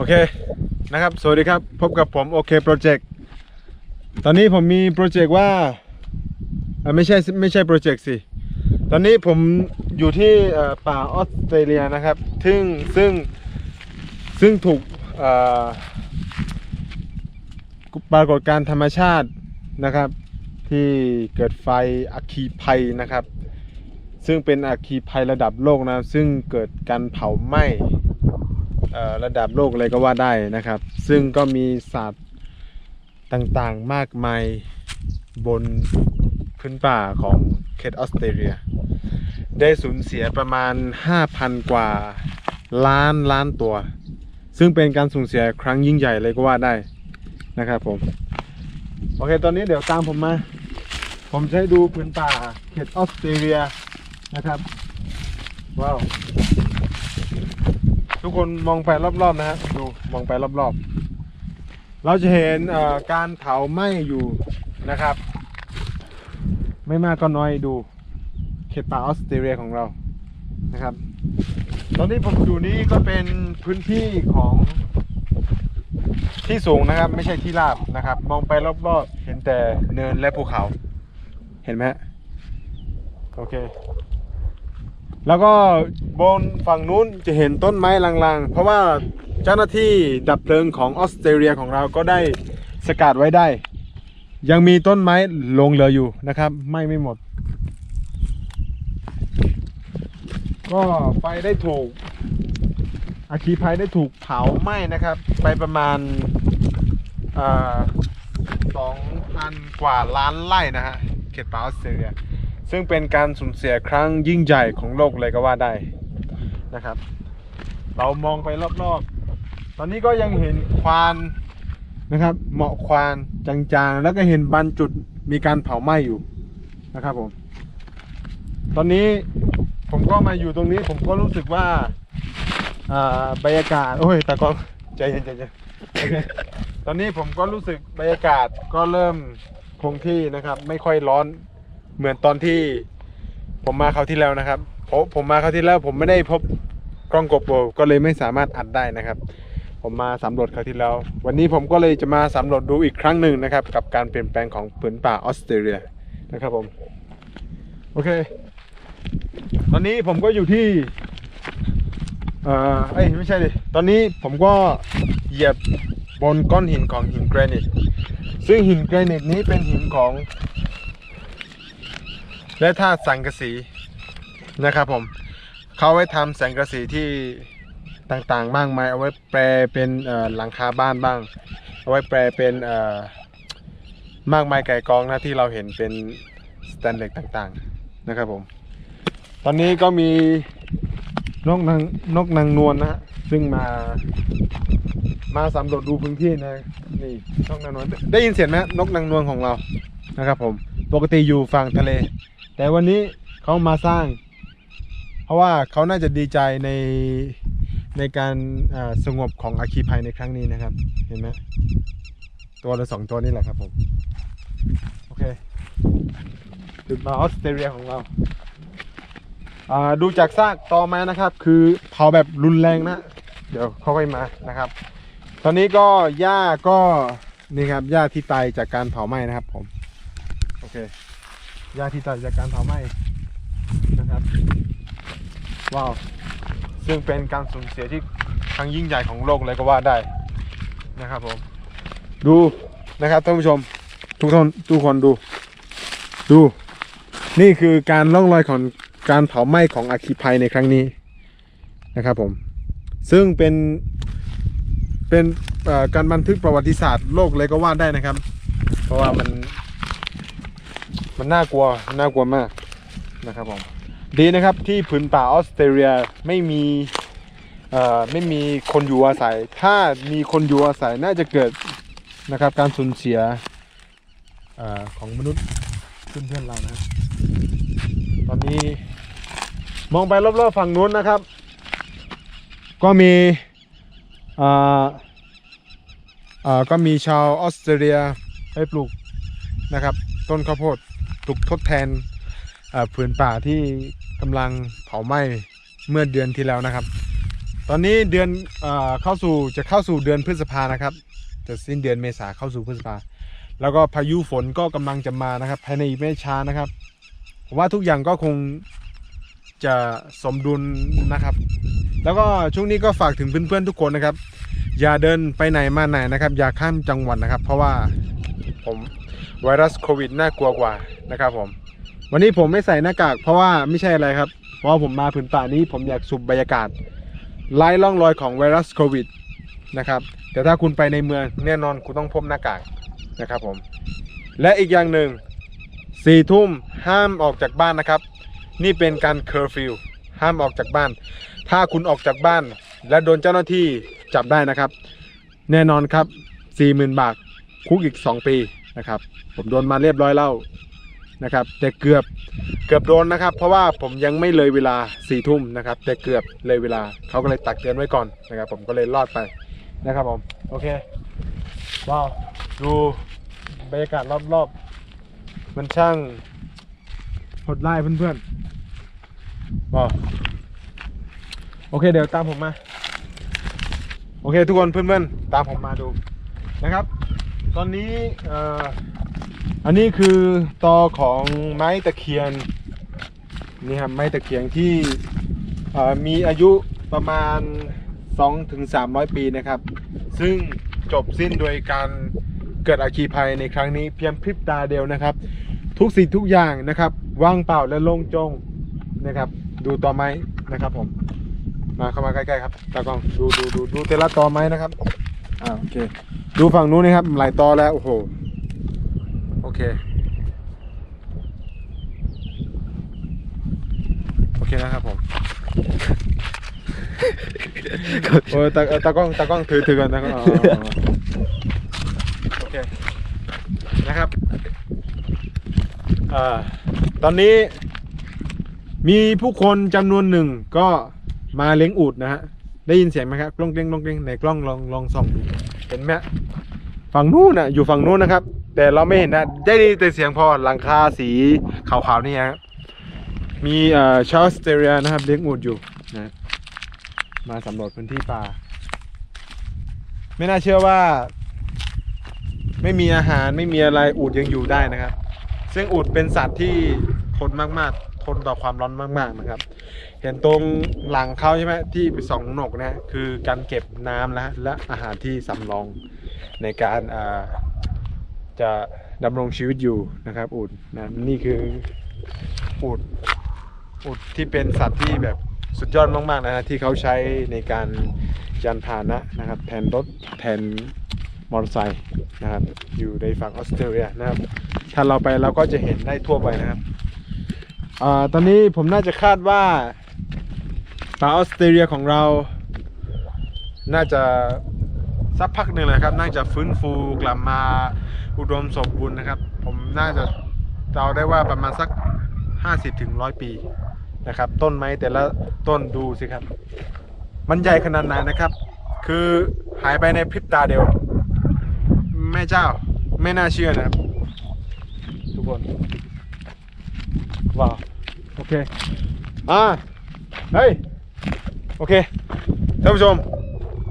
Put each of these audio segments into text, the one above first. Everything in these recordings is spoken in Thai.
โอเคนะครับ สวัสดีครับ พบกับผมโอเคโปรเจกต์ตอนนี้ผมมีโปรเจกต์ว่าไม่ใช่ไม่ใช่โปรเจกต์สิ ตอนนี้ผมอยู่ที่ป่าออสเตรเลียนะครับ ซึ่งซึ่งซึ่งถูกปรากฏการธรรมชาตินะครับ ที่เกิดไฟอัคคีภัยนะครับ ซึ่งเป็นอัคคีภัยระดับโลกนะ ซึ่งเกิดการเผาไหม้ ระดับโลกเลยก็ว่าได้นะครับ ซึ่งก็มีสัตว์ต่างๆมากมายบนพื้นป่าของเขตออสเตรเลีย ได้สูญเสียประมาณ 5,000 กว่าล้านล้านตัว ซึ่งเป็นการสูญเสียครั้งยิ่งใหญ่เลยก็ว่าได้นะครับผม โอเคตอนนี้เดี๋ยวตามผมมา ผมจะให้ดูพื้นป่าเขตออสเตรเลียนะครับ ว้าว ทุกคนมองไปรอบๆนะฮะดูมองไปรอบๆ เราจะเห็นการเผาไหม้อยู่นะครับ ไม่มากก็น้อยดูเขตป่าออสเตรเลียของเรานะครับ ตอนนี้ผมอยู่นี้ก็เป็นพื้นที่ของที่สูงนะครับ ไม่ใช่ที่ราบนะครับ มองไปรอบๆ เห็นแต่เนินและภูเขา เห็นไหมโอเค แล้วก็บนฝั่งนู้นจะเห็นต้นไม้ลางๆ เพราะว่าเจ้าหน้าที่ดับเพลิงของออสเตรเลียของเราก็ได้สกัดไว้ได้ ยังมีต้นไม้ลงเหลืออยู่นะครับ ไม่ไม่หมด ก็ไฟได้ถูกอาคีภัยได้ถูกเผาไหม้นะครับ ไปประมาณสองพันกว่าล้านไร่นะฮะเขตป่าออสเตรเลีย ซึ่งเป็นการสูญเสียครั้งยิ่งใหญ่ของโลกเลยก็ว่าได้นะครับ เรามองไปรอบๆ ตอนนี้ก็ยังเห็นควานนะครับเหมาะควานจางๆ แล้วก็เห็นบรรจุดมีการเผาไหม้อยู่นะครับผม ตอนนี้ผมก็มาอยู่ตรงนี้ผมก็รู้สึกว่าอ่าบรรยากาศโอ้ยตากล้องใจเย็นใจเย็นโอเคตอนนี้ผมก็รู้สึกบรรยากาศก็เริ่มคงที่นะครับ ไม่ค่อยร้อน เหมือนตอนที่ผมมาคราวที่แล้วนะครับเพราะผมมาคราวที่แล้วผมไม่ได้พบกล้องโกโปรก็เลยไม่สามารถอัดได้นะครับ ผมมาสำรวจคราวที่แล้ว วันนี้ผมก็เลยจะมาสำรวจดูอีกครั้งหนึ่งนะครับ กับการเปลี่ยนแปลงของผืนป่าออสเตรเลียนะครับผมโอเค ตอนนี้ผมก็อยู่ที่เอ่อเอ้ยไม่ใช่ดิตอนนี้ผมก็เหยียบบนก้อนหินของหินแกรนิตซึ่งหินแกรนิตนี้เป็นหินของ และธาสังกะสีนะครับผมเขาไว้ทำสังกะสีที่ต่างๆมากมายเอาไว้แปลเป็นหลังคาบ้านบ้าง เอาไว้แปลเป็นมากมายไก่กองนะที่เราเห็นเป็นสแตนเลสต่างๆนะครับผม ตอนนี้ก็มีนกนางนกนางนวลนะฮะซึ่งมา มาสำรวจดูพื้นที่นะนี่นกนางนวลได้ยินเสียงไหมนกนางนวลของเรานะครับผมปกติอยู่ฝั่งทะเล แต่วันนี้เขามาสร้าง เพราะว่าเขาน่าจะดีใจในในการสงบของอาคีภัยในครั้งนี้นะครับ เห็นไหมตัวละสองตัวนี่แหละครับผม โอเคถึงมาออสเตรเลียของเราาดูจากซากตอไม้นะครับ คือเผาแบบรุนแรงนะ เดี๋ยวเขาค่อยมานะครับ ตอนนี้ก็หญ้าก็นี่ครับหญ้าที่ตายจากการเผาไหม้นะครับผม โอเค ยาที่ตายจากการเผาไหม้นะครับ ว้าว ซึ่งเป็นการสูญเสียที่ครั้งยิ่งใหญ่ของโลกเลยก็ว่าได้นะครับผม ดูนะครับท่านผู้ชม ทุกท่านทุกคนดู ดู นี่คือการล่องรอยของการเผาไหม้ของอาคีภัยในครั้งนี้นะครับผม ซึ่งเป็นเป็นการบันทึกประวัติศาสตร์โลกเลยก็ว่าได้นะครับ เพราะว่ามัน มันน่ากลัวน่ากลัวมากนะครับผมดีนะครับที่ผืนป่าออสเตรเลียไม่มีเอ่อไม่มีคนอยู่อาศัย ถ้ามีคนอยู่อาศัยน่าจะเกิดนะครับการสูญเสียอของมนุษย์เพื่อนๆเรานะตอนนี้มองไปรอบๆฝั่งนู้นนะครับ ก็มีอ่อเอ่อก็มีชาวออสเตรเลียไปปลูกนะครับ ต้นข้าวโพด ถูกทดแทนผืนป่าที่กำลังเผาไหม้เมื่อเดือนที่แล้วนะครับ ตอนนี้เดือนเอเข้าสู่จะเข้าสู่เดือนพฤษภานะครับ จะสิ้นเดือนเมษาเข้าสู่พฤษภา แล้วก็พายุฝนก็กำลังจะมานะครับภายในไม่ช้านะครับผมว่าทุกอย่างก็คงจะสมดุลนะครับ แล้วก็ช่วงนี้ก็ฝากถึงเพื่อนๆทุกคนนะครับ อย่าเดินไปไหนมาไหนนะครับ อย่าข้ามจังหวัดนะครับ เพราะว่า ผม ไวรัสโควิดน่ากลัวกว่านะครับผม วันนี้ผมไม่ใส่หน้ากาก เพราะว่าไม่ใช่อะไรครับ เพราะผมมาผืนป่านี้ผมอยากสูบบรรยากาศไล่ร่องรอยของไวรัสโควิดนะครับแต่ถ้าคุณไปในเมืองแน่นอนคุณต้องพกหน้ากากนะครับผม และอีกอย่างหนึ่งสี่ทุ่มห้ามออกจากบ้านนะครับ นี่เป็นการเคอร์ฟิวห้ามออกจากบ้าน ถ้าคุณออกจากบ้าน และโดนเจ้าหน้าที่จับได้นะครับ แน่นอนครับ 40,000 บาทคุกอีก 2 ปี นะครับ ผมโดนมาเรียบร้อยแล้วนะครับ แต่เกือบเกือบโดนนะครับ เพราะว่าผมยังไม่เลยเวลา4ทุ่มนะครับ แต่เกือบเลยเวลาเขาก็เลยตักเตือนไว้ก่อนนะครับ ผมก็เลยรอดไปนะครับผมโอเคว้าวดูบรรยากาศรอบๆ มันช่างหดไล่เพื่อนๆว้าวโอเคเดี๋ยวตามผมมา โอเคทุกคนเพื่อนๆ ตามผมมาดูนะครับ ตอนนี้ออันนี้คือตอของไม้ตะเคียนนี่ครับไม้ตะเคียนที่มีอายุประมาณ2ถึง300 ปีนะครับ ซึ่งจบสิ้นโดยการเกิดอัคคีภัยในครั้งนี้เพียงพริบตาเดียวนะครับ ทุกสิ่งทุกอย่างนะครับ ว่างเปล่าและโล่งโจงนะครับ ดูต่อไม้นะครับผมมาเข้ามาใกล้ๆครับตากล้องดูดูดูดูแต่ละตอไม้นะครับ อ่าโอเค ดูฝั่งนู้นนะครับหลายตอแล้วโอ้โหโอเคโอเคนะครับผมโอ้ยตาเออตากล้องตากล้องถือถือกันตากล้องอ๋ออ๋ออ๋อโอเคนะครับอ่าตอนนี้มีผู้คนจำนวนหนึ่งก็มาเลี้ยงอูดนะฮะ ได้ยินเสียงไหมครับกล้องเกล้งกล้องเกล้งในกล้องลองลองส่องดูเห็นไหมฝั่งนู้นนะอยู่ฝั่งนู้นนะครับ แต่เราไม่เห็นนะได้ยินแต่เสียงพอหลังคาสีขาวๆนี่ฮะมีเอ่อชาวออสเตเลียนะครับเลี้ยงอูดอยู่นะมาสำรวจพื้นที่ป่า ไม่น่าเชื่อว่า ไม่มีอาหารไม่มีอะไรอูดยังอยู่ได้นะครับ ซึ่งอูดเป็นสัตว์ที่ทนมากๆ ทนต่อความร้อนมาก ๆนะครับ เห็นตรงหลังเขาใช่ไหมที่ไปส่องนกนะคือการเก็บน้ำและและอาหารที่สำรองในการาจะดำรงชีวิตอยู่นะครับอูดนะนี่คืออูดอูดที่เป็นสัตว์ที่แบบสุดยอดมากๆนะฮะที่เขาใช้ในการยานพาหนะนะครับแทนรถแทนมอเตอร์ไซค์นะครับอยู่ในฝั่งออสเตรเลียนะครับ ถ้าเราไปเราก็จะเห็นได้ทั่วไปนะครับอตอนนี้ผมน่าจะคาดว่า ป่าออสเตรเลียของเรา น่าจะสักพักหนึ่งเลยครับ น่าจะฟื้นฟูกลับมาอุดมสมบูรณ์นะครับ ผมน่าจะเดาได้ว่าประมาณสัก 50ถึง100 ปีนะครับ ต้นไม้แต่ละต้นดูสิครับ มันใหญ่ขนาดไหนนะครับ คือหายไปในพริบตาเดียว แม่เจ้าไม่น่าเชื่อนะครับ ทุกคน ว้าว โอเค อ่า เฮ้ย โอเคท่านผู้ชม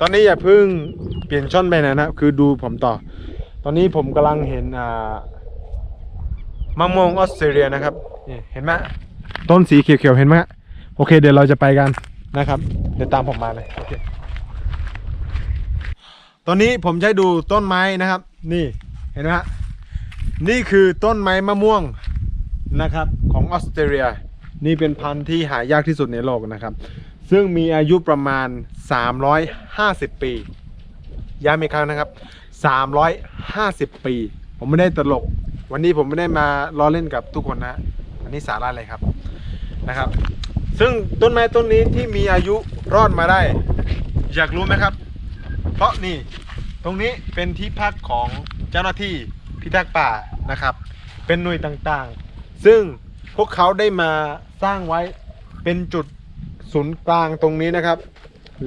ตอนนี้อย่าเพิ่งเปลี่ยนช่องไปไหนะคือดูผมต่อ ตอนนี้ผมกำลังเห็นอ่ามะม่วงออสเตรเลียนะครับนี่เห็นไหมต้นสีเขียวๆเห็นไหมโอเค เดี๋ยวเราจะไปกันนะครับ เดี๋ยวตามผมมาเลยโอเคตอนนี้ผมจะให้ดูต้นไม้นะครับ นี่เห็นไหมฮะนี่คือต้นไม้มะม่วงนะครับ ของออสเตรเลีย นี่เป็นพันธุ์ที่หายากที่สุดในโลกนะครับ ซึ่งมีอายุประมาณ 350 ปี ย้ำอีกครั้งนะครับ 350 ปี ผมไม่ได้ตลก วันนี้ผมไม่ได้มาล้อเล่นกับทุกคนนะอันนี้สาระเลยครับนะครับ ซึ่งต้นไม้ต้นนี้ที่มีอายุรอดมาได้ อยากรู้ไหมครับ เพราะนี่ตรงนี้เป็นที่พักของเจ้าหน้าที่พิทักษ์ป่านะครับ เป็นหน่วยต่างๆ ซึ่งพวกเขาได้มาสร้างไว้เป็นจุด ศูนย์กลางตรงนี้นะครับ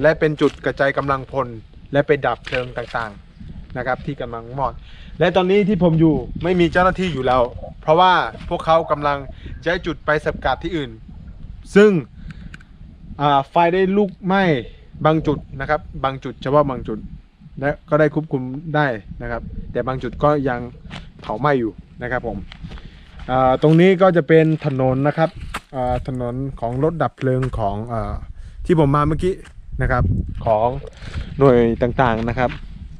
และเป็นจุดกระจายกำลังพล และไปดับเพลิงต่างๆนะครับ ที่กำลังมอด และตอนนี้ที่ผมอยู่ไม่มีเจ้าหน้าที่อยู่แล้ว เพราะว่าพวกเขากำลังย้ายจุดไปสกัดที่อื่น ซึ่งไฟได้ลุกไหม้บางจุดนะครับ บางจุดเฉพาะบางจุดและก็ได้ควบคุมได้นะครับ แต่บางจุดก็ยังเผาไหม้อยู่นะครับผมตรงนี้ก็จะเป็นถนนนะครับ ถนนของรถดับเพลิงของอที่ผมมาเมื่อกี้นะครับ ของหน่วยต่างๆนะครับ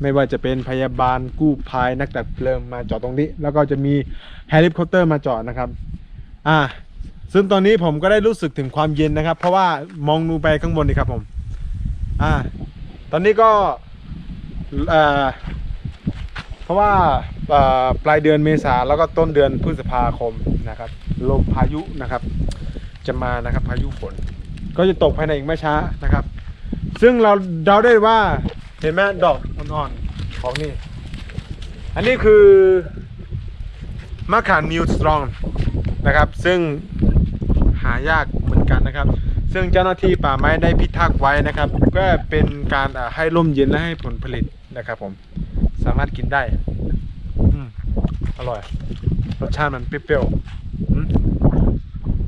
ไม่ว่าจะเป็นพยาบาลกู้ภัยนักดับเพลิงมาจอดตรงนี้ แล้วก็จะมีเฮลิคอปเตอร์มาจอดนะครับ อ่า ซึ่งตอนนี้ผมก็ได้รู้สึกถึงความเย็นนะครับ เพราะว่ามองดูไปข้างบนนี่ครับผม อ่า ตอนนี้ก็เอ่อเพราะว่า ปลายเดือนเมษาแล้วก็ต้นเดือนพฤษภาคมนะครับลมพายุนะครับ จะมานะครับพายุฝนก็จะตกภายในอีกไม่ช้านะครับ ซึ่งเราเดาได้ว่าเห็นไหมดอกอ่อนๆของนี่ อันนี้คือมะขามนิวสตรองนะครับ ซึ่งหายากเหมือนกันนะครับ ซึ่งเจ้าหน้าที่ป่าไม้ได้พิทักษ์ไว้นะครับ ก็เป็นการให้ร่มเย็นและให้ผลผลิตนะครับผมสามารถกินได้ ร่อย รสชาติมันเปรี้ยวๆ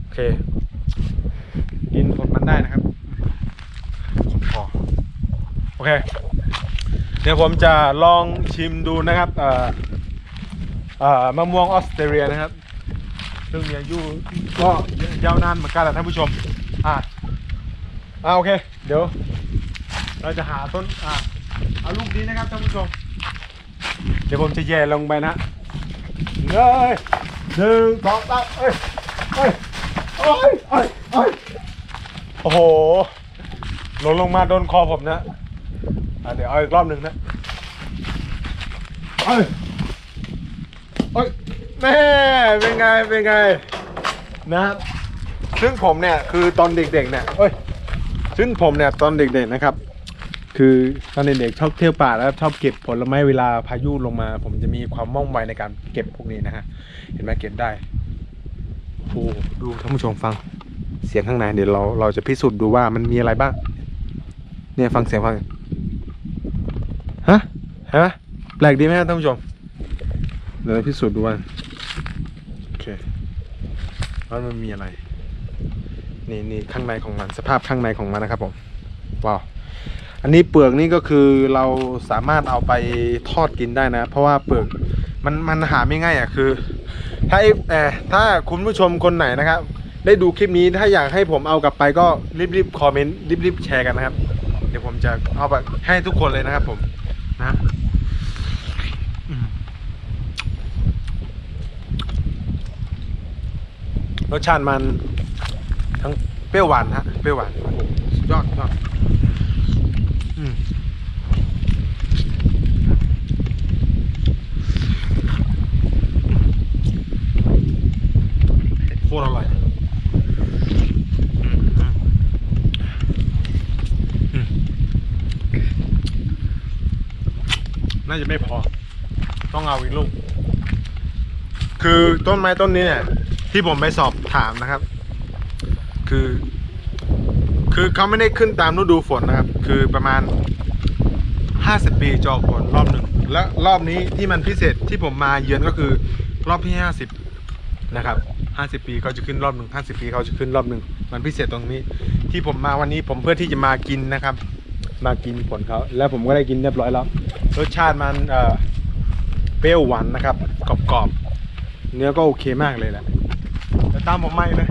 โอเค กินผลมันได้นะครับพอโอเค เดี๋ยวผมจะลองชิมดูนะครับอ่อเอ่อมะม่วงออสเตรเลียนะครับซึ่งมีอายุก็ยาวนานเหมือนกันแหละท่านผู้ชม อ่าอ่าโอเค เดี๋ยว เราจะหาต้น อ่าเอาลูกนี้นะครับท่านผู้ชม เดี๋ยวผมจะแย่ลงไปนะ เฮ้ยหนึ่งสองสามเอ้ยเอ้ยเอ้ยเอ้ยเอ้ยโอ้โหหล่นลงมาโดนคอผมนะอะเดี๋ยวเอาอีกรอบหนึ่งนะเอ้ยเอ้ยแม่เป็นไงเป็นไงนะครับซึ่งผมเนี่ยคือตอนเด็กๆเนี่ยเอ้ยซึ่งผมเนี่ยตอนเด็กๆนะครับ คือตอนเด็กๆชอบเที่ยวป่าแล้วชอบเก็บผลไม้เวลาพายุลงมา ผมจะมีความว่องไวในการเก็บพวกนี้นะฮะ เห็นไหมเก็บได้โอ้ดูท่านผู้ชมฟัง เสียงข้างในเดี๋ยวเราเราจะพิสูจน์ดูว่ามันมีอะไรบ้าง เนี่ยฟังเสียงฟังฮะเห็นไหมแปลกดีไหมท่านผู้ชมเดี๋ยวเราพิสูจน์ดูว่าโอเคว่ามันมีอะไร นี่นี่ข้างในของมันสภาพข้างในของมันนะครับผมว้าว อันนี้เปลือกนี่ก็คือเราสามารถเอาไปทอดกินได้นะ เพราะว่าเปลือกมันมันหาไม่ง่ายอะคือ ถ้าไอ้เออถ้าคุณผู้ชมคนไหนนะครับ ได้ดูคลิปนี้ถ้าอยากให้ผมเอากลับไปก็รีบๆคอมเมนต์รีบๆแชร์กันนะครับ เดี๋ยวผมจะเอาไปให้ทุกคนเลยนะครับผมนะรสชาติมันทั้งเปรี้ยวหวานฮะเปรี้ยวหวานสุดยอดสุดยอดอืมโคตรอร่อยอืมอืมอืม น่าจะไม่พอ ต้องเอาอีกลูก คือต้นไม้ต้นนี้เนี่ยที่ผมไปสอบถามนะครับ คือ คือเขาไม่ได้ขึ้นตามฤดูฝนนะครับ คือประมาณ 50 ปีจะออกผลรอบหนึ่ง และรอบนี้ที่มันพิเศษที่ผมมาเยือนก็คือรอบที่ 50 นะครับ 50 ปีเขาจะขึ้นรอบหนึ่ง50 ปีเขาจะขึ้นรอบหนึ่งมันพิเศษตรงนี้ ที่ผมมาวันนี้ผมเพื่อที่จะมากินนะครับ มากินผลเขาแล้วผมก็ได้กินเรียบร้อยแล้ว รสชาติมันเอ่อเปรี้ยวหวานนะครับกรอบๆเนื้อก็โอเคมากเลยแหละเดี๋ยวตามผมมาเลย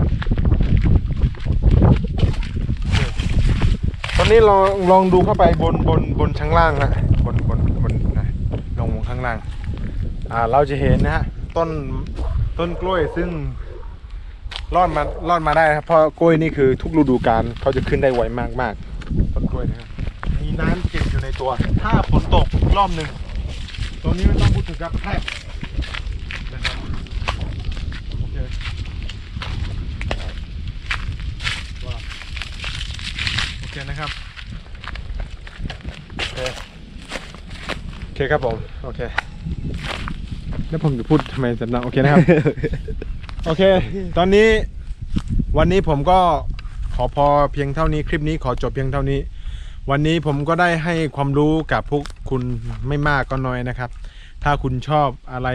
ตอนนี้ลองลองดูเข้าไปบนบนบนชั้นล่างนะบนบนบนนะลงข้างล่าง อ่าเราจะเห็นนะฮะต้นต้นกล้วยซึ่งรอดมารอดมาได้ครับเพราะกล้วยนี่คือทุกฤดูกาลเขาจะขึ้นได้ไวมากมากๆต้นกล้วยนะครับมีน้ำเก็บอยู่ใน ตัว ถ้าฝนตกรอบหนึ่งตรงนี้ไม่ต้องพูดถึงครับแทบนะครับโอเคว้าวโอเคนะครับโอเคโอเคครับผมโอเคแล้วผมจะพูดทำไมสำนักโอเคนะครับ โอเค ตอนนี้วันนี้ผมก็ขอพอเพียงเท่านี้คลิปนี้ขอจบเพียงเท่านี้ วันนี้ผมก็ได้ให้ความรู้กับพวกคุณไม่มากก็น้อยนะครับ ถ้าคุณชอบอะไร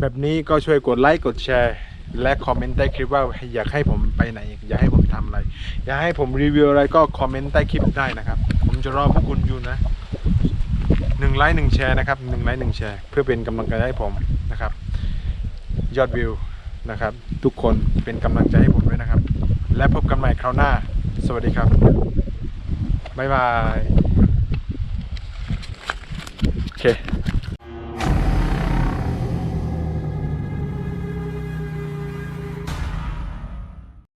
แบบนี้ก็ช่วยกดไลค์กดแชร์ และคอมเมนต์ใต้คลิปว่าอยากให้ผมไปไหน อยากให้ผมทำอะไร อยากให้ผมรีวิวอะไรก็คอมเมนต์ใต้คลิปได้นะครับ ผมจะรอพวกคุณอยู่นะหนึ่งไลค์หนึ่งแชร์นะครับหนึ่งไลค์หนึ่งแชร์เพื่อเป็นกำลังใจให้ผมนะครับ ยอดวิวนะครับ ทุกคนเป็นกำลังใจให้ผมด้วยนะครับ และพบกันใหม่คราวหน้า สวัสดีครับ บ๊ายบาย โอเค